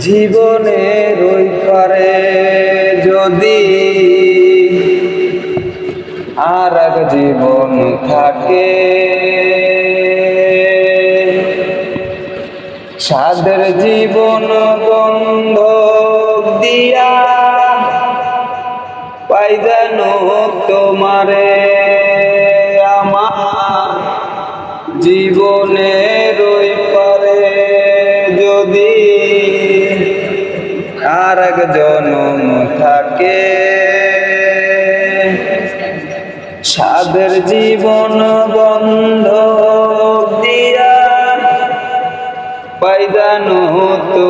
জীবনের ওই পারে যদি আর এক জীবন থাকে সাদের জীবন বন্ধ সবাই যেন তোমারে। আমার জীবনের রই পারে যদি আর এক জনম থাকে, সাদের জীবন বন্ধ দিয়া পাইদানো তো